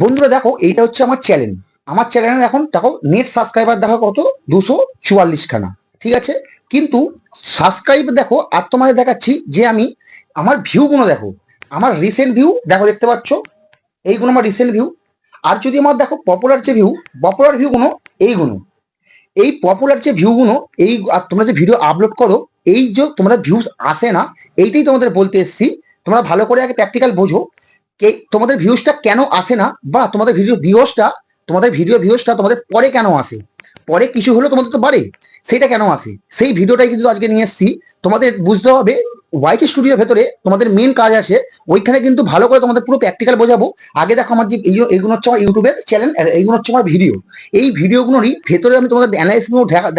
বন্ধুরা দেখো, এইটা হচ্ছে আমার চ্যানেল আমার চ্যানেলে এখন দেখো নেট সাবস্ক্রাইবার দেখো কত? দুশো চুয়াল্লিশ খানা ঠিক আছে? কিন্তু সাবস্ক্রাইব দেখো, আর তোমাদের দেখাচ্ছি যে আমি আমার ভিউগুলো দেখো। আমার রিসেন্ট ভিউ দেখো দেখতে পাচ্ছ? এইগুলো আমার রিসেন্ট ভিউ আর যদি আমার দেখো পপুলার যে ভিউ পপুলার ভিউগুলো এইগুলো। এই পপুলার যে ভিউগুলো এই আর তোমরা যে ভিডিও আপলোড করো, এই যে তোমরা ভিউজ আসে না, এইটাই তোমাদের বলতে এসছি। তোমরা ভালো করে আগে প্র্যাকটিক্যাল বোঝো। কে তোমাদের ভিউজটা কেন আসে না? বা তোমাদের ভিডিও ভিউসটা তোমাদের ভিডিও ভিউসটা তোমাদের পরে কেন আসে? পরে কিছু হলে তোমাদের তো বাড়ে, সেটা কেন আসে? সেই ভিডিওটাই কিন্তু আজকে নিয়ে এসছি। তোমাদের বুঝতে হবে ওয়াইটি স্টুডিওর ভেতরে তোমাদের মেন কাজ আছে, ওইখানে কিন্তু ভালো করে তোমাদের পুরো প্র্যাকটিক্যাল বোঝাবো। আগে দেখো আমার যে এই- এইগুলো হচ্ছে আমার ইউটিউবের চ্যানেল এইগুলো হচ্ছে আমার ভিডিও এই ভিডিওগুলোরই ভেতরে আমি তোমাদের অ্যানালাইসিস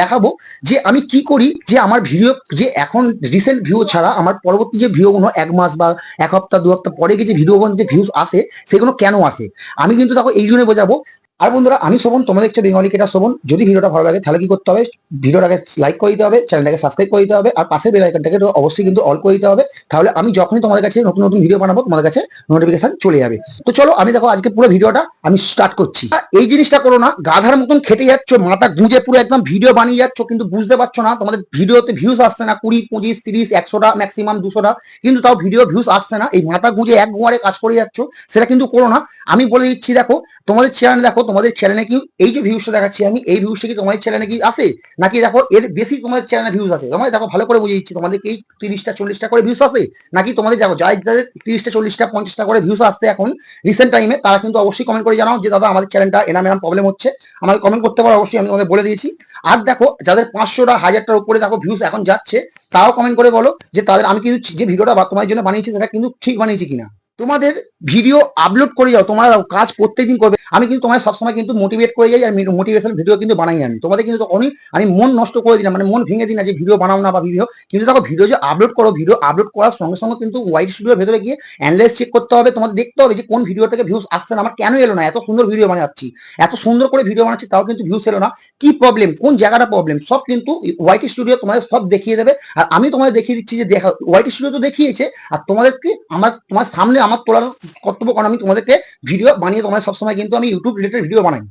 দেখাবো যে আমি কি করি, যে আমার ভিডিও যে এখন রিসেন্ট ভিউ ছাড়া আমার পরবর্তী যে ভিডিওগুলো এক মাস বা এক হপ্তাহ দু সপ্তাহ পরে গিয়ে যে ভিডিওগুলো যে ভিউজ আসে, সেগুলো কেন আসে? আমি কিন্তু দেখো এই জন্য বোঝাবো আর বন্ধুরা, আমি শোভন তোমাদের হচ্ছে বেঙ্গলি কেটা শোভন। যদি ভিডিওটা ভালো লাগে, তাহলে কি করতে হবে? ভিডিওটাকে লাইক করে দিতে হবে চ্যানেলটাকে সাবস্ক্রাইব করে দিতে হবে, আর পাশের বেল আইকনটাকে অবশ্যই কিন্তু অল করে দিতে হবে। তাহলে আমি যখনই তোমাদের কাছে নতুন নতুন ভিডিও বানাবো, তোমাদের কাছে নোটিফিকেশন চলে যাবে। তো চলো, আমি দেখো আজকে পুরো ভিডিওটা আমি স্টার্ট করছি। এই জিনিসটা করো না, গাধার মতন খেটে যাচ্ছ, মাথা গুঁজে পুরো একদম ভিডিও বানিয়ে যাচ্ছ, কিন্তু বুঝতে পারছ না, তোমাদের ভিডিওতে ভিউজ আসছে না, কুড়ি, পঁচিশ, তিরিশ, একশোটা ম্যাক্সিমাম দুশোটা, কিন্তু তাও ভিডিও ভিউজ আসছে না। এই মাথা গুঁজে এক গুঁয়ারে কাজ করে যাচ্ছ, সেটা কিন্তু করো না। আমি বলে দিচ্ছি, দেখো, তোমাদের চ্যানেল দেখো তোমাদের চ্যানেলে কি এই যে ভিউজটা দেখাচ্ছি আমি, এই ভিউজটা কি তোমাদের চ্যানেলে কি আসে? নাকি দেখো এর বেশি তোমাদের চ্যানেলে ভিউজ আছে তোমাদের দেখো ভালো করে বুঝিয়ে দিচ্ছি, তোমাদের কি তিরিশটা, চল্লিশটা করে ভিউজ আসে? নাকি তোমাদের দেখো যাই যাদের তিরিশটা, চল্লিশটা, পঞ্চাশটা করে ভিউজ আসছে এখন রিসেন্ট টাইমে তারা কিন্তু অবশ্যই কমেন্ট করে জানাও যে, দাদা, আমাদের চ্যানেলটা এনাম এনাম প্রবলেম হচ্ছে। আমাকে কমেন্ট করতে পারো, অবশ্যই আমি তোমাদের বলে দিয়েছি। আর দেখো, যাদের পাঁচশোটা, হাজারটার উপরে দেখো ভিউজ এখন যাচ্ছে তাও কমেন্ট করে বলো যে, তাদের আমি কিন্তু যে ভিডিওটা তোমাদের জন্য বানিয়েছি, সেটা কিন্তু ঠিক বানিয়েছি কিনা? তোমাদের ভিডিও আপলোড করে যাও, তোমরা কাজ প্রত্যেকদিন করবে। আমি কিন্তু তোমায় সবসময় কিন্তু মোটিভেট করে যাই, আর মোটিভেশন ভিডিও কিন্তু বানাই আমি। তোমাদের কিন্তু তখনই আমি মন নষ্ট করে দিলাম মানে মন ভেঙে না যে ভিডিও বানাও না বা ভিডিও কিন্তু দেখো ভিডিও যে আপলোড করো ভিডিও আপলোড করার সঙ্গে সঙ্গে কিন্তু ওয়াইড স্টুডিওর ভেতরে গিয়ে অ্যানালাইজ চেক করতে হবে। তোমাদের দেখতে হবে যে কোন ভিডিও থেকে ভিউজ আসছে না। আমার কেন এলো না? এত সুন্দর ভিডিও বানাচ্ছি। এত সুন্দর করে ভিডিও বানাচ্ছি, তাও কিন্তু ভিউজ এলো না। কি প্রবলেম কোন জায়গাটা প্রবলেম সব কিন্তু ওয়াইটি স্টুডিও তোমাদের সব দেখিয়ে দেবে। আর আমি তোমাদের দেখিয়ে দিচ্ছি যে দেখা ওয়াইটি স্টুডিও তো দেখিয়েছে, আর তোমাদেরকে আমার, তোমার সামনে আমার তোলার কর্তব্য কারণ আমি তোমাদেরকে ভিডিও বানিয়ে তোমাদের সবসময় কিন্তু আমি ইউটিউব রিলেটেড ভিডিও বানাই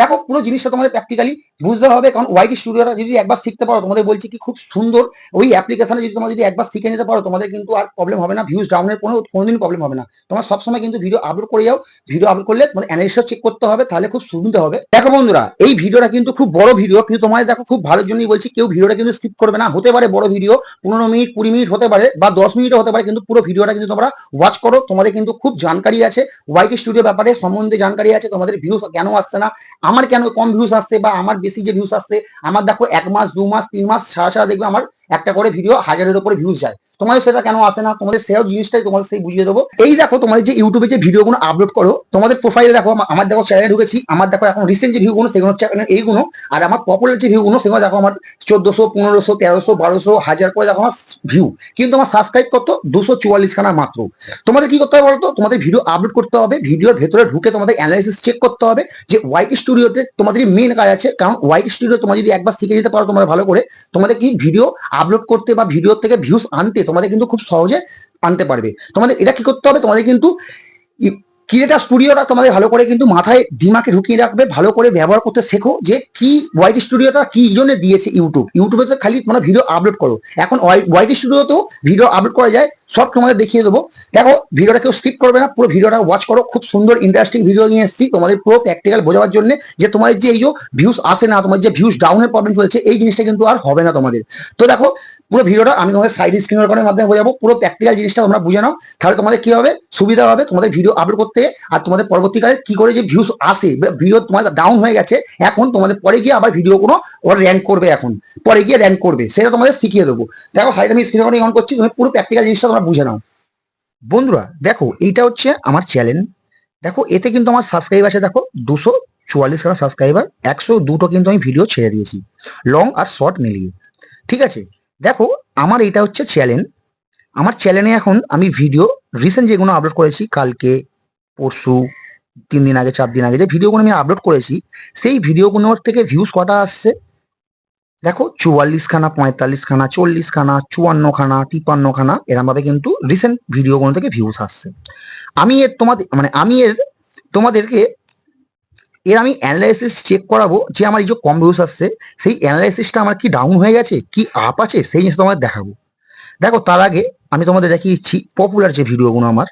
দেখো, পুরো জিনিসটা তোমাদের প্র্যাকটিক্যালি বুঝতে হবে, কারণ ওয়াইটি স্টুডিওটা যদি একবার শিখতে পারো, তোমাদের বলছি কি খুব সুন্দর ওই অ্যাপ্লিকেশনে যদি তোমরা যদি একবার শিখে নিতে পারো, তোমাদের কিন্তু আর প্রবলেম হবে না ভিউজ ডাউনের কোনো কোনোদিন প্রবলেম হবে না। তোমার সবসময় কিন্তু ভিডিও আপলোড করে যাও ভিডিও আপলোড করলে তোমাদের অ্যানালিসিস চেক করতে হবে, তাহলে খুব সুবিধা হবে। দেখো বন্ধুরা, এই ভিডিওটা কিন্তু খুব বড় ভিডিও কিন্তু তোমাদের দেখো খুব ভালোর জন্যই বলছি, কেউ ভিডিওটা কিন্তু স্কিপ করবে না। হতে পারে বড় ভিডিও পনেরো মিনিট, কুড়ি মিনিট হতে পারে বা দশ মিনিটও হতে পারে, কিন্তু পুরো ভিডিওটা কিন্তু তোমরা ওয়াচ করো। তোমাদের কিন্তু খুব জানকারি আছে ওয়াইটি স্টুডিও ব্যাপারে সম্বন্ধে জানকারি আছে, তোমাদের ভিউজ কেন আসছে না আমার কেন কম ভিউস আসছে বা আমার বেশি যে ভিউস আসছে? আমার দেখো এক মাস, দু মাস, তিন মাস, সারা সারা দেখবে আমার একটা করে ভিডিও হাজারের উপরে ভিউজ যায়। তোমাদের সেটা কেন আসে না? তোমাদের সেও জিনিসটাই তোমাদের সেই বুঝিয়ে দেবো। এই দেখো, তোমাদের যে ইউটিউবে যে ভিডিওগুলো আপলোড করো, তোমাদের প্রোফাইলে দেখো আমার দেখো চ্যানেলে ঢুকেছি, আমার দেখো এখন রিসেন্ট যে ভিউগুলো সেগুলো হচ্ছে এইগুলো, আর আমার পপুলার যে ভিউগুলো সেগুলো দেখো আমার চোদ্দশো, পনেরোশো, তেরোশো, বারোশো, হাজার করে দেখো আমার ভিউ কিন্তু আমার সাবস্ক্রাইব কত দুশো চুয়াল্লিশ খানা মাত্র। তোমাদের কি করতে হবে বলতো? তোমাদের ভিডিও আপলোড করতে হবে ভিডিওর ভেতরে ঢুকে তোমাদের অ্যানালাইসিস চেক করতে হবে যে হোয়াইট স্টুডিওতে তোমাদের মেন কাজ আছে। কারণ হোয়াইট স্টুডিও তোমার যদি একবার শিখে নিতে পারো তোমরা ভালো করে, তোমাদের কি ভিডিও আপলোড করতে বা ভিডিও থেকে ভিউস আনতে তোমাদের কিন্তু খুব সহজে আনতে পারবে। তোমাদের এটা কি করতে হবে? তোমাদের কিন্তু ক্রিয়েটার স্টুডিওটা তোমাদের ভালো করে কিন্তু মাথায় ডিমাকে ঢুকিয়ে রাখবে, ভালো করে ব্যবহার করতে শেখো যে কি ওয়াইটি স্টুডিওটা কি জন্য দিয়েছে ইউটিউব ইউটিউবে তো খালি তোমরা ভিডিও আপলোড করো। এখন ওয়াইটি স্টুডিওতেও ভিডিও আপলোড করা যায়। সব তোমাদের দেখিয়ে দেবো। দেখো, ভিডিওটা কেউ স্কিপ করবে না, পুরো ভিডিওটা ওয়াচ করো। খুব সুন্দর ইন্টারেস্টিং ভিডিও নিয়ে এসেছি তোমাদের পুরো প্র্যাকটিক্যাল বোঝাবার জন্য যে তোমাদের যে এই যে ভিউজ আসে না, তোমার যে ভিউজ ডাউনের প্রবলেম চলছে, এই জিনিসটা কিন্তু আর হবে না তোমাদের। তো দেখো, পুরো ভিডিওটা আমি তোমাদের সাইড স্ক্রিন রেকর্ডের মাধ্যমে বোঝাবো। পুরো প্র্যাকটিক্যাল জিনিসটা তোমরা বুঝে নাও। তাহলে তোমাদের কি হবে? সুবিধা হবে তোমাদের ভিডিও আপলোড করতে। আর তোমাদের পরবর্তীকালে কি করে যে ভিউজ আসে ভিডিও তোমাদের ডাউন হয়ে গেছে, এখন তোমাদের পরে গিয়ে আবার ভিডিও কোনো ওরা র্যাঙ্ক করবে এখন। পরে গিয়ে র্যাঙ্ক করবে, সেটা তোমাদের শিখিয়ে দেবো। দেখো সাইড আমি স্ক্রিন রেকর্ডিং অন করছি, তুমি পুরো প্র্যাকটিক্যাল জিনিসটা তোমরা বুঝে নাও। বন্ধুরা, দেখো, এইটা হচ্ছে আমার চ্যানেল দেখো, এতে কিন্তু আমার সাবস্ক্রাইব আছে, দেখো, দুশো চুয়াল্লিশ খানা সাবস্ক্রাইবার একশো দুটো কিন্তু আমি ভিডিও ছেড়ে দিয়েছি। লং আর শর্ট মিলিয়ে। ঠিক আছে? দেখো, আমার এটা হচ্ছে চ্যানেল আমার চ্যানেলে এখন আমি ভিডিও রিসেন্ট যেগুলো আপলোড করেছি, কালকে, পরশু, তিন দিন আগে, চার দিন আগে, যে ভিডিওগুলো আমি আপলোড করেছি, সেই ভিডিওগুলোর থেকে ভিউজ কটা আসছে? দেখো চুয়াল্লিশ খানা পঁয়তাল্লিশ খানা চল্লিশ খানা চুয়ান্ন খানা তিপ্পান্ন খানা এরম ভাবে কিন্তু রিসেন্ট ভিডিওগুলো থেকে ভিউজ আসছে। আমি এর তোমাদের মানে আমি এর তোমাদেরকে, এর আমি অ্যানালাইসিস চেক করাবো যে আমার এই যে কম ভিউস আসছে, সেই অ্যানালাইসিসটা আমার কি ডাউন হয়ে গেছে, কি আপ আছে, সেই জিনিস তোমাদের দেখাবো। দেখো তার আগে আমি তোমাদের দেখিয়ে দিচ্ছি পপুলার যে ভিডিওগুলো আমার।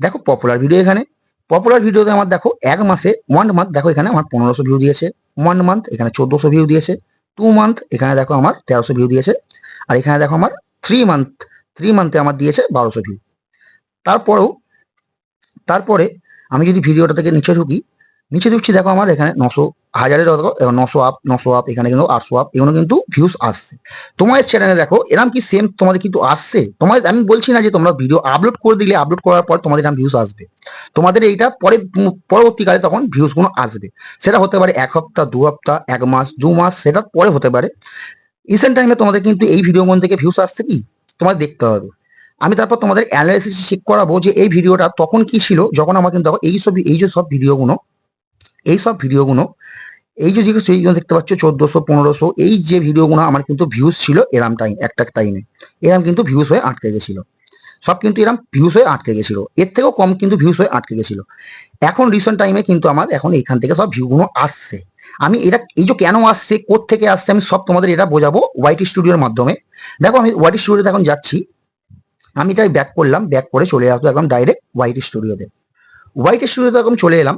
দেখো পপুলার ভিডিও এখানে পপুলার ভিডিওতে আমার দেখো এক মাসে ওয়ান মান্থ দেখো এখানে আমার পনেরোশো ভিউ দিয়েছে ওয়ান মান্থ এখানে চোদ্দোশো ভিউ দিয়েছে টু মান্থ এখানে দেখো আমার তেরোশো ভিউ দিয়েছে। আর এখানে দেখো আমার থ্রি মান্থ থ্রি মান্থে আমার দিয়েছে বারোশো ভিউ তারপরেও, তারপরে আমি যদি ভিডিওটা থেকে নিচে ঢুকি নিচে ঢুকছি দেখো আমার, এখানে নশো হাজারের দেখো নশো আপ নশো আপ এখানে কিন্তু আটশো আপ এগুলো কিন্তু ভিউস আসছে। তোমাদের চ্যানেলে দেখো এরকম কি সেম তোমাদের কিন্তু আসছে? তোমাদের, আমি বলছি না যে তোমরা ভিডিও আপলোড করে দিলে আপলোড করার পর তোমাদের এরকম ভিউজ আসবে। তোমাদের এইটা পরে পরবর্তীকালে তখন ভিউজগুলো আসবে। সেটা হতে পারে এক সপ্তাহ দু সপ্তাহ এক মাস, দু মাস, সেটা পরে হতে পারে। রিসেন্ট টাইমে তোমাদের কিন্তু এই ভিডিওগুলো থেকে ভিউস আসছে কি? তোমাদের দেখতে হবে। আমি তারপর তোমাদের অ্যানালাইসিস চেক করাবো যে এই ভিডিওটা তখন কি ছিল? যখন আমার কিন্তু এই সব এই যে সব ভিডিওগুলো এই সব ভিডিওগুলো, এই যে যেগুলো দেখতে পাচ্ছ, চোদ্দশো, পনেরোশো, এই যে ভিডিওগুলো আমার কিন্তু ভিউজ ছিল এরাম টাইম একটা টাইমে এরাম কিন্তু ভিউজ হয়ে আটকে গেছিল। সব কিন্তু এরম ভিউজ হয়ে আটকে গেছিল। এর থেকেও কম কিন্তু ভিউজ হয়ে আটকে গেছিল। এখন রিসেন্ট টাইমে কিন্তু আমার এখন এখান থেকে সব ভিউগুলো আসছে। আমি এটা, এই যে কেন আসছে থেকে আসছে, আমি সব তোমাদের এটা বোঝাবো ওয়াইটি স্টুডিওর মাধ্যমে। দেখো, আমি ওয়াইটি স্টুডিওতে এখন যাচ্ছি। আমি এটাই ব্যাক করলাম ব্যাক করে চলে আসব একদম ডাইরেক্ট ওয়াইটি স্টুডিওতে ওয়াইটি স্টুডিওতে এখন চলে এলাম।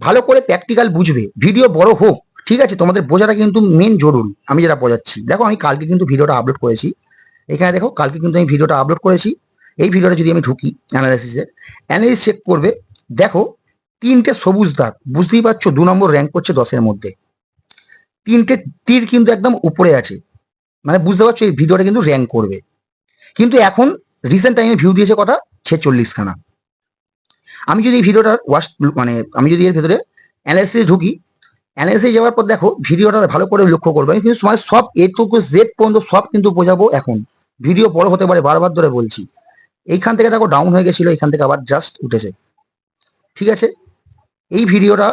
ভালো করে প্র্যাকটিক্যাল বুঝবে। ভিডিও বড় হোক, ঠিক আছে? তোমাদের বোঝাটা কিন্তু মেন জরুরি। আমি যেটা বোঝাচ্ছি। দেখো, আমি কালকে কিন্তু ভিডিওটা আপলোড করেছি। এখানে দেখো, কালকে কিন্তু আমি ভিডিওটা আপলোড করেছি। এই ভিডিওটা যদি আমি ঢুকি অ্যানালাইসিসে অ্যানালিস চেক করবে। দেখো, তিনটে সবুজ দাগ, বুঝতেই পারছ? দু নম্বর র্যাঙ্ক করছে দশের মধ্যে। তিনটে তীর কিন্তু একদম উপরে আছে। মানে বুঝতে পারছ? এই ভিডিওটা কিন্তু র্যাঙ্ক করবে। কিন্তু এখন রিসেন্ট টাইমে ভিউ দিয়েছে কটা? ছেচল্লিশ খানা আমি যদি এই ভিডিওটার ওয়াশ মানে আমি যদি এর ভেতরে অ্যানালাইসিস ঢুকি অ্যানালাইসিস যাওয়ার পর দেখো ভিডিওটা ভালো করে লক্ষ্য করবে। আমি কিন্তু তোমার সব এ টু জেড পর্যন্ত সব কিন্তু বোঝাবো এখন। ভিডিও বড় হতে পারে, বারবার ধরে বলছি। এইখান থেকে দেখো ডাউন হয়ে গেছিল, এখান থেকে আবার জাস্ট উঠেছে। ঠিক আছে? এই ভিডিওটা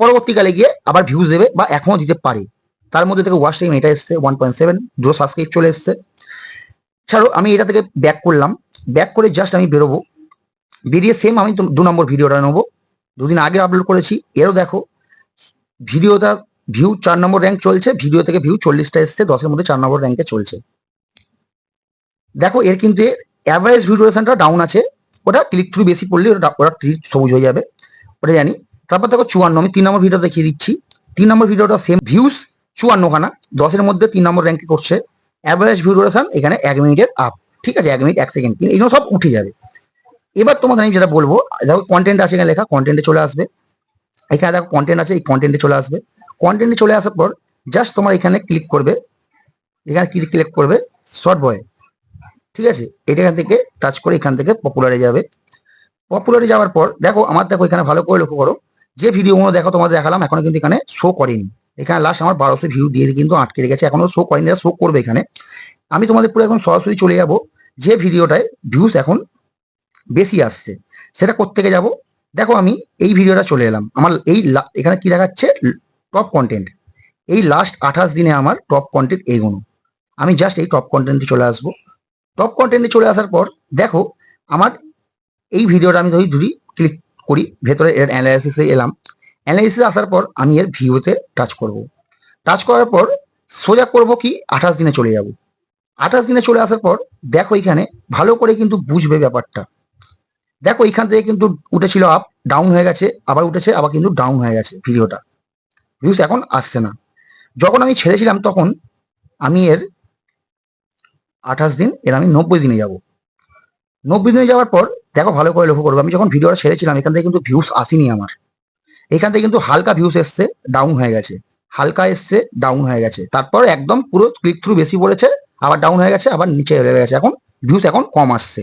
পরবর্তীকালে গিয়ে আবার ভিউজ দেবে বা এখনও দিতে পারে। তার মধ্যে থেকে ওয়াশ টাইম এটা এসছে ওয়ান পয়েন্ট সেভেন দুটো সাবস্ক্রাইব চলে এসছে। ছাড়ো, আমি এটা থেকে ব্যাক করলাম। ব্যাক করে জাস্ট আমি বেরোবো। বেরিয়ে সেম আমি দু নম্বর ভিডিওটা নেব। দুদিন আগে আপলোড করেছি, এরও দেখো, ভিডিওটা ভিউ চার নম্বর র্যাঙ্ক চলছে ভিডিও থেকে ভিউ চল্লিশটা এসছে, দশের মধ্যে চার নম্বর র্যাঙ্কে চলছে। দেখো, এর কিন্তু অ্যাভারেজ ভিউ ডিউরেশনটা ডাউন আছে, ওটা ক্লিক থ্রু বেশি পড়লে ওটা ওটা সবুজ হয়ে যাবে, ওটা জানি। তারপর দেখো চুয়ান্ন, আমি তিন নম্বর ভিডিও দেখিয়ে দিচ্ছি। তিন নম্বর ভিডিওটা সেম ভিউস চুয়ান্ন খানা দশের মধ্যে তিন নম্বর র্যাঙ্কে করছে। অ্যাভারেজ ভিউ ডিউরেশন এখানে এক মিনিটের আপ ঠিক আছে? এক মিনিট এক সেকেন্ড এইগুলো সব উঠে যাবে। এবার তোমাদের আমি যেটা বলব, দেখো কন্টেন্ট আছে এখানে লেখা কন্টেন্টে চলে আসবে। এখানে দেখো কন্টেন্ট আছে, এই কন্টেন্টে চলে আসবে। কন্টেন্টে চলে আসার পর জাস্ট তোমার এখানে ক্লিক করবে, এখানে ক্লিক ক্লিক করবে শর্ট বয় ঠিক আছে? এটা এখান থেকে টাচ করে এখান থেকে পপুলারে যাবে। পপুলারে যাওয়ার পর, দেখো আমার দেখো এখানে ভালো করে লক্ষ্য করো, যে ভিডিওগুলো দেখো তোমাদের দেখালাম, এখনও কিন্তু এখানে শো করেনি। এখানে লাস্ট আমার বারোশো ভিউ দিয়ে কিন্তু আটকে রেখেছে, এখনও শো করেনি শো করবে এখানে। আমি তোমাদের পুরো এখন সরাসরি চলে যাব, যে ভিডিওটায় ভিউস এখন বেশি আসছে। সেটা কোত্থেকে যাব? দেখো আমি এই ভিডিওটা চলে এলাম। আমার এই এখানে কি দেখাচ্ছে? টপ কন্টেন্ট এই লাস্ট আঠাশ দিনে আমার টপ কন্টেন্ট এইগুলো আমি জাস্ট এই টপ কন্টেন্টে চলে আসব। টপ কন্টেন্টে চলে আসার পর, দেখো, আমার এই ভিডিওটা আমি ধরি ধরি ক্লিক করি, ভেতরে এর অ্যানালাইসিসে এলাম। অ্যানালাইসিসে আসার পর, আমি এর ভিউতে টাচ করব। টাচ করার পর, সোজা করব কি? আঠাশ দিনে চলে যাব। আঠাশ দিনে চলে আসার পর, দেখো এখানে ভালো করে কিন্তু বুঝবে ব্যাপারটা। দেখো এখান থেকে কিন্তু উঠেছিল আপ ডাউন হয়ে গেছে, আবার উঠেছে, আবার কিন্তু ডাউন হয়ে গেছে ভিডিওটা। ভিউস এখন আসছে না। যখন আমি ছেড়েছিলাম তখন আমি এর আঠাশ দিন, এর আমি নব্বই দিনে যাব। নব্বই দিনে যাওয়ার পর, দেখো, ভালো করে লক্ষ্য করব, আমি যখন ভিডিওটা ছেড়েছিলাম, এখান থেকে কিন্তু ভিউস আসেনি আমার। এখান থেকে কিন্তু হালকা ভিউস এসছে ডাউন হয়ে গেছে। হালকা এসছে ডাউন হয়ে গেছে। তারপর একদম পুরো ক্লিক থ্রু বেশি পড়েছে, আবার ডাউন হয়ে গেছে, আবার নিচে নেমে গেছে। এখন ভিউস এখন কম আসছে।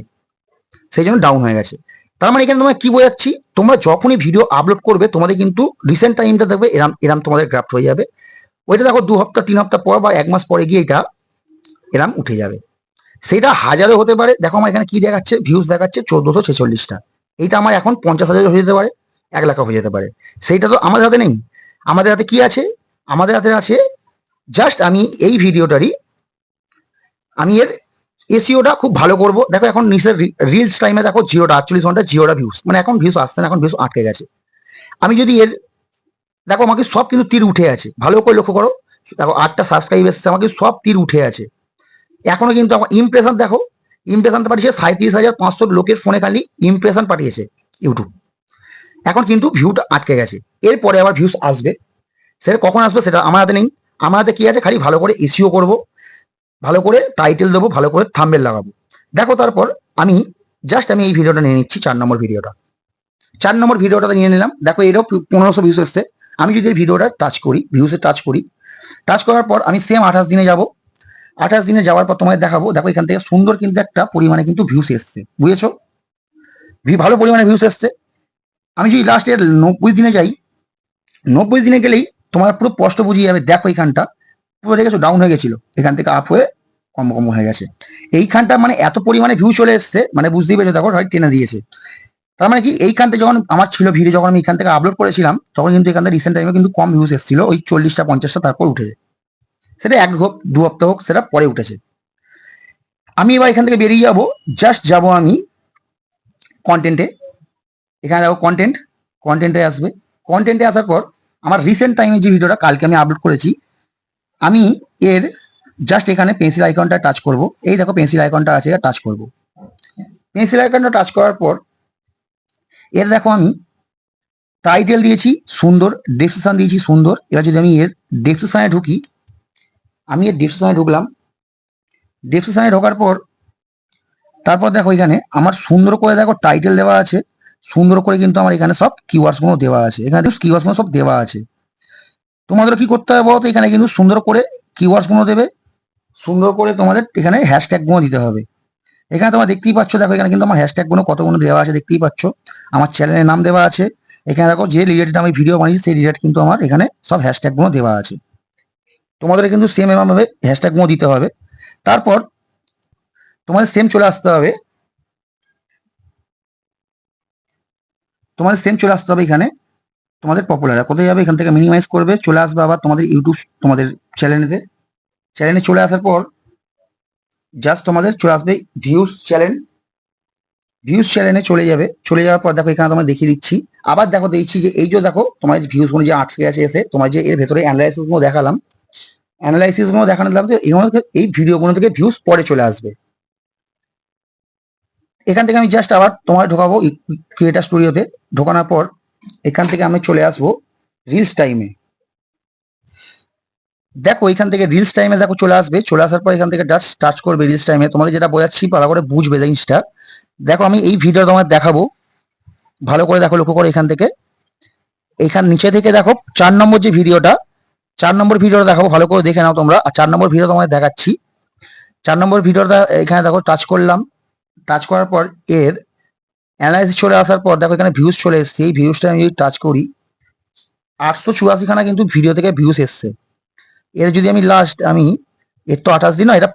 সেই জন্য ডাউন হয়ে গেছে। তার মানে এখানে তোমরা কি বোঝাচ্ছি? তোমরা যখনই ভিডিও আপলোড করবে, তোমাদের কিন্তু রিসেন্ট টাইমটা দেখবে, এরাম এরাম তোমাদের গ্রাফট হয়ে যাবে। ওইটা দেখো দু সপ্তাহ তিন সপ্তাহ পর বা এক মাস পরে গিয়ে এটা এরাম উঠে যাবে। সেটা হাজারও হতে পারে। দেখো আমার এখানে কি দেখাচ্ছে? ভিউজ দেখাচ্ছে চোদ্দশো ছেচল্লিশটা। এইটা আমার এখন পঞ্চাশ হাজার হয়ে যেতে পারে, এক লাখ হয়ে যেতে পারে। সেইটা তো আমাদের হাতে নেই। আমাদের হাতে কি আছে? আমাদের হাতে আছে জাস্ট আমি এই ভিডিওটারই আমি এর এসিওটা খুব ভালো করব। দেখো এখন নিচের রিলস টাইমে দেখো জিওটা, আটচল্লিশ ঘণ্টা জিওটা ভিউস মানে এখন ভিউস আসছে না, এখন ভিউস আটকে গেছে। আমি যদি এর দেখো আমাকে সব কিন্তু তীর উঠে আছে। ভালো করে লক্ষ্য করো। দেখো আটটা সাবস্ক্রাইব এসছে, আমাকে সব তীর উঠে আছে। এখনও কিন্তু আমার ইমপ্রেশন দেখো। ইমপ্রেশন পাঠিয়েছে সাঁত্রিশ হাজার পাঁচশো লোকের ফোনে খালি ইমপ্রেশন পাঠিয়েছে ইউটিউব এখন কিন্তু ভিউটা আটকে গেছে। এরপরে আবার ভিউস আসবে। সেটা কখন আসবে সেটা আমার হাতে নেই। আমার হাতে কি আছে? খালি ভালো করে এসিও করব। ভালো করে টাইটেল দেবো, ভালো করে থাম্বেল লাগাবো। দেখো তারপর আমি জাস্ট আমি এই ভিডিওটা নিয়ে নিচ্ছি, চার নম্বর ভিডিওটা চার নম্বর ভিডিওটা নিয়ে নিলাম। দেখো এরও পনেরোশো ভিউস এসছে। আমি যদি এই ভিডিওটা টাচ করি ভিউসে টাচ করি টাচ করার পর আমি সেম আঠাশ দিনে যাব। আঠাশ দিনে যাওয়ার পর তোমাদের দেখাবো, দেখো এখান থেকে সুন্দর কিন্তু একটা পরিমাণে কিন্তু ভিউস এসছে। বুঝেছ? ভালো পরিমাণে ভিউস এসছে। আমি যদি লাস্টের নব্বই দিনে যাই, নব্বই দিনে গেলেই তোমার পুরো স্পষ্ট বুঝিয়ে যাবে, দেখো এইখানটা পুরো দেখেছ ডাউন হয়ে গেছিল। এখান থেকে আপ হয়ে কম কম হয়ে গেছে। এইখানটা মানে এত পরিমাণে ভিউ চলে এসছে মানে বুঝতেই পেরেছ দেখো, হয় টেনে দিয়েছে। তার মানে কি এইখানতে যখন আমার ছিল ভিডিও যখন আমি এখান থেকে আপলোড করেছিলাম, তখন কিন্তু এখান থেকে রিসেন্ট টাইমে কিন্তু কম ভিউজ এসেছিল, ওই চল্লিশটা, পঞ্চাশটা তারপর উঠেছে। সেটা এক হোক, দু হপ্তাহ হোক, সেটা পরে উঠেছে। আমি এবার এখান থেকে বেরিয়ে যাব জাস্ট যাব আমি কন্টেন্টে এখানে যাব কন্টেন্ট কন্টেন্টে আসবে। কন্টেন্টে আসার পর, আমার রিসেন্ট টাইমে যে ভিডিওটা কালকে আমি আপলোড করেছি আমি এর জাস্ট এখানে পেন্সিল আইকনটা টাচ করব। এই দেখো পেন্সিল আইকনটা আছে টাচ করব। পেন্সিল আইকনটা টাচ করার পর, এর দেখো আমি টাইটেল দিয়েছি সুন্দর ডেসক্রিপশন দিয়েছি সুন্দর। এবার যদি আমি এর ডেসক্রিপশনে ঢুকি, আমি এর ডেসক্রিপশনে ঢুকলাম। ডেসক্রিপশনে ঢোকার পর, তারপর দেখো এখানে আমার সুন্দর করে দেখো টাইটেল দেওয়া আছে। সুন্দর করে কিন্তু আমার এখানে সব কিওয়ার্ডসগুলো দেওয়া আছে। এখানে কিওয়ার্ডসগুলো সব দেওয়া আছে। তোমাদের কি করতে হবে বলতো? এখানে কিন্তু সুন্দর করে কিওয়ার্ডসগুলো দেবে। সুন্দর করে তোমাদের এখানে হ্যাশট্যাগগুলো দিতে হবে। এখানে তোমরা দেখতেই পাচ্ছ, দেখো এখানে কিন্তু আমার হ্যাশট্যাগগুলো কতগুলো দেওয়া আছে দেখতেই পাচ্ছ। আমার চ্যানেলের নাম দেওয়া আছে। এখানে দেখো যে রিলেটেড আমি ভিডিও বানিয়েছি, সেই রিলেটেড কিন্তু আমার এখানে সব হ্যাশট্যাগগুলো দেওয়া আছে। তোমাদের কিন্তু সেম এমনভাবে হ্যাশট্যাগগুলো দিতে হবে। তারপর তোমাদের সেম চলে আসতে হবে। তোমাদের সেম চলে আসতে হবে এখানে। তোমাদের পপুলার কোথায় যাবে, এখান থেকে মিনিমাইজ করবে, চলে আসবে আবার তোমাদের ইউটিউব তোমাদের চ্যানেলেতে চ্যানেলে চলে আসার পর জাস্ট তোমাদের চলে আসবে ভিউস চ্যানেল ভিউস চ্যানেলে চলে যাবে, চলে যাওয়ার পর দেখো এখানে তোমায় দেখিয়ে দিচ্ছি। আবার দেখো দেখছি যে এই যে দেখো তোমারগুলো যে আটকে আছে এসে, তোমার যে এর ভেতরে অ্যানালাইসিসগুলো দেখালাম অ্যানালাইসিসগুলো দেখানো দিলাম যে এই ভিডিও গুলো থেকে ভিউস পরে চলে আসবে। এখান থেকে আমি জাস্ট আবার তোমার ঢোকাবো ক্রিয়েটার স্টুডিওতে ঢোকানোর পর এখান থেকে আমি চলে আসব রিলস টাইমে দেখো, এখান থেকে রিলস টাইমে দেখো চলে আসবে। চলে আসার পর এখান থেকে জাস্ট টাচ করবে রিলস টাইমে তোমাদের যেটা বোঝাচ্ছি, ভালো করে বুঝবে জিনিসটা দেখো, আমি এই ভিডিও তোমার দেখাবো। ভালো করে দেখো, লক্ষ্য করো এখান থেকে। এখান নিচে থেকে দেখো, চার নম্বর যে ভিডিওটা চার নম্বর ভিডিওটা দেখাবো, ভালো করে দেখে নাও তোমরা। আর চার নম্বর ভিডিও তোমাদের দেখাচ্ছি। চার নম্বর ভিডিওটা এখানে দেখো টাচ করলাম। টাচ করার পর এর অ্যানালাইসিস চলে আসার পর, দেখো এখানে ভিউজ চলে এসছে। এই ভিউজটা আমি যদি টাচ করি, আটশো চুরাশিখানা কিন্তু ভিডিও থেকে ভিউজ এসছে। এর যদি আমি লাস্ট আমি, এর তো আঠাশ দিন না এটা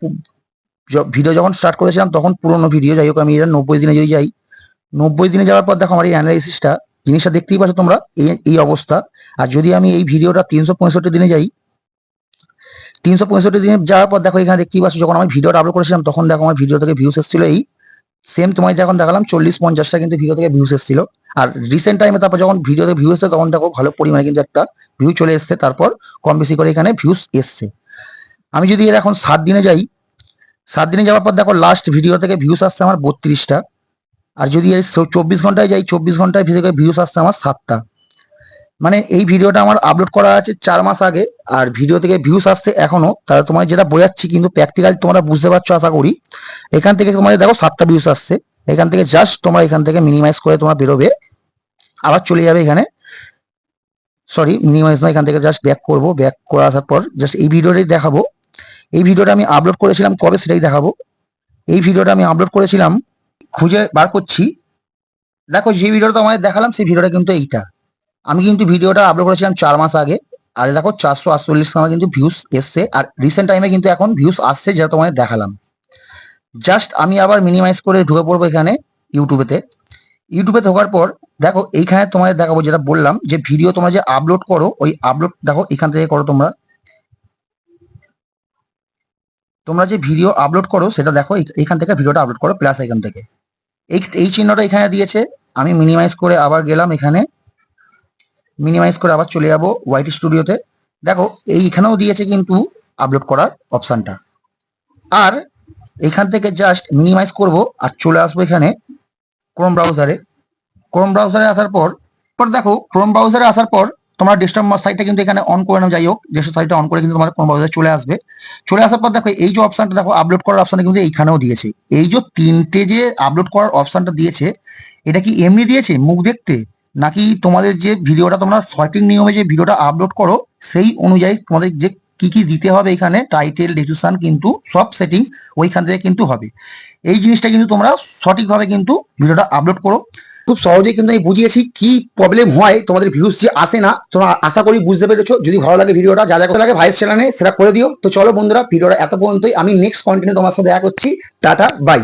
ভিডিও যখন স্টার্ট করেছিলাম, তখন পুরোনো ভিডিও যাই হোক, আমি এটা নব্বই দিনে যদি যাই, নব্বই দিনে যাওয়ার পর দেখো আমার এই অ্যানালাইসিসটা জিনিসটা দেখতেই পাচ্ছ তোমরা, এই এই অবস্থা। আর যদি আমি এই ভিডিওটা তিনশো পঁয়ষট্টি দিনে যাই, তিনশো পঁয়ষট্টি দিনে যাওয়ার পর দেখো এখানে দেখতেই পাচ্ছ, যখন আমি ভিডিওটা আপলোড করেছিলাম, তখন দেখো আমার ভিডিও থেকে ভিউস এসেছিল এই সেম তোমায় যখন দেখালাম, চল্লিশ পঞ্চাশটা কিন্তু ভিডিও থেকে ভিউস এসেছিল। আর রিসেন্ট টাইমে তারপর যখন ভিডিওতে ভিউ এসছে, তখন দেখো ভালো পরিমাণে কিন্তু একটা ভিউ চলে এসছে। তারপর কম বেশি করে এখানে ভিউস এসছে। আমি যদি এর এখন সাত দিনে যাই, সাত দিনে যাওয়ার পর দেখো লাস্ট ভিডিও থেকে ভিউস আসছে আমার বত্রিশটা। আর যদি এই চব্বিশ ঘন্টায় যাই, চব্বিশ ঘন্টায় ভিডিও থেকে ভিউস আসছে আমার সাতটা। মানে এই ভিডিওটা আমার আপলোড করা আছে চার মাস আগে, আর ভিডিও থেকে ভিউস আসছে এখনও। তাহলে তোমার যেটা বোঝাচ্ছি, কিন্তু প্র্যাকটিক্যাল তোমরা বুঝতে পারছ, আশা করি, এখান থেকে তোমাদের দেখো সাতটা ভিউস আসছে। এখান থেকে জাস্ট তোমরা এখান থেকে মিনিমাইজ করে তোমরা বেরোবে। আবার চলে যাবে এখানে। সরি মিনিমাইজ না, এখান থেকে জাস্ট ব্যাক করব। ব্যাক করে আসার পর জাস্ট এই ভিডিওটাই দেখাবো। এই ভিডিওটা আমি আপলোড করেছিলাম, কবে সেটাই দেখাবো। এই ভিডিওটা আমি আপলোড করেছিলাম, খুঁজে বার করছি। দেখো যে ভিডিওটা তোমাদের দেখালাম, সেই ভিডিওটা কিন্তু এইটা। আমি কিন্তু ভিডিওটা আপলোড করেছিলাম চার মাস আগে। আর দেখো চারশো আটচল্লিশ আমার কিন্তু ভিউস এসছে। আর রিসেন্ট টাইমে কিন্তু এখন ভিউস আসছে যেটা তোমাদের দেখালাম। জাস্ট আমি আবার মিনিমাইজ করে ঢুকে পড়ব এখানে ইউটিউবেতে ইউটিউবে ঢোকার পর দেখো এইখানে তোমাদের দেখাবো যেটা বললাম যে ভিডিও তোমরা যে আপলোড করো, ওই আপলোড দেখো এখান থেকে করো তোমরা। তোমরা যে ভিডিও আপলোড করো সেটা দেখো এখান থেকে ভিডিওটা আপলোড করো প্লাস এখান থেকে। এই এই চিহ্নটা এখানে দিয়েছে। আমি মিনিমাইজ করে আবার গেলাম এখানে। মিনিমাইজ করে আবার চলে যাব ওয়াইটি স্টুডিওতে দেখো, এইখানেও দিয়েছে কিন্তু আপলোড করার অপশানটা আর এখান থেকে জাস্ট মিনিমাইজ করব আর চলে আসব এখানে ক্রোম ব্রাউজারে ক্রোম ব্রাউজারে আসার পর পর দেখো ক্রোম ব্রাউজারে আসার পর তোমার ডেস্কটপ সাইটটা কিন্তু এখানে অন করে নাও, যাই হোক ডেস্কটপ সাইটটা অন করে কিন্তু তোমার ক্রোম ব্রাউজারে চলে আসবে। চলে আসার পর দেখো, এই যে অপশানটা দেখো আপলোড করার অপশানটা কিন্তু এইখানেও দিয়েছে। এই যে তিনটে যে আপলোড করার অপশানটা দিয়েছে, এটা কি এমনি দিয়েছে? মুখ দেখতে? নাকি তোমাদের যে ভিডিওটা তোমরা সঠিক নিয়মে যে ভিডিওটা আপলোড করো, সেই অনুযায়ী তোমাদের যে কি কি দিতে হবে এখানে টাইটেল ডেসক্রিপশন কিন্তু সব সেটিং ওইখান থেকে কিন্তু হবে। এই জিনিসটা কিন্তু তোমরা সঠিকভাবে কিন্তু ভিডিওটা আপলোড করো। খুব সহজেই কিন্তু আমি বুঝিয়েছি কি প্রবলেম হয়, তোমাদের ভিউজ যে আসে না, তোমরা আশা করি বুঝতে পেরেছ। যদি ভালো লাগে ভিডিওটা, যা যা লাগে ভাইস চ্যানেলে সেটা করে দিও। তো চলো বন্ধুরা, ভিডিওটা এত পর্যন্তই। আমি নেক্সট কন্টেন্টে তোমার সাথে দেখা করছি। Tata bye